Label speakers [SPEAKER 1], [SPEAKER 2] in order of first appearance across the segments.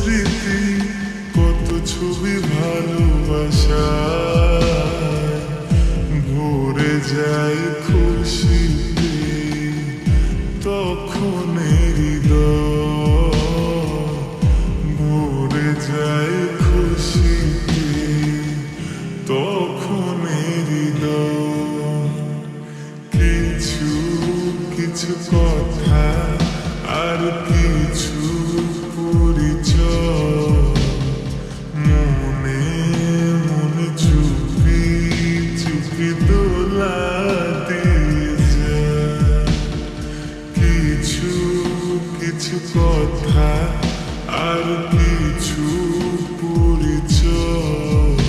[SPEAKER 1] স্মৃতি, কত ছবি ভালোবাসা। ভরে যায় খুশি তখন ভরে যায় খুশিতে, তখন কিছু কথা আর কিছু কিছু কিছু কথা আর কিছু পরিচয়।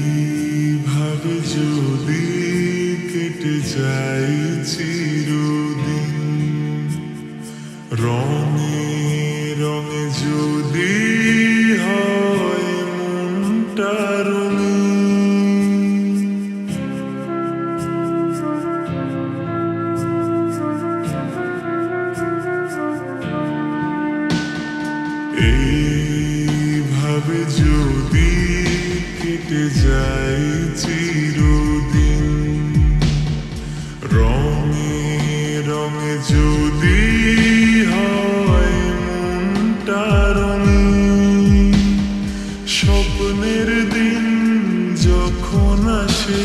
[SPEAKER 1] এইভাবে যদি কেটে যাই চিরদিন রঙে কেটে যায় চিরদিন। রঙে রঙে যদি হয় মনটা স্বপ্নের দিন যখন আসে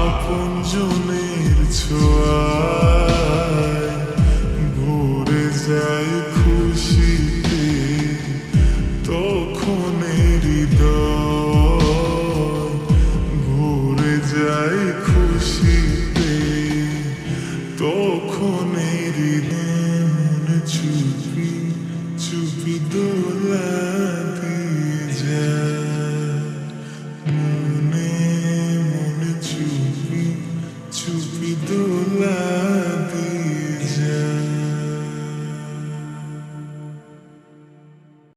[SPEAKER 1] আপন জনের ছোঁয়ায় তাই খুশিতে তখন হৃদয় চুপি চুপি দো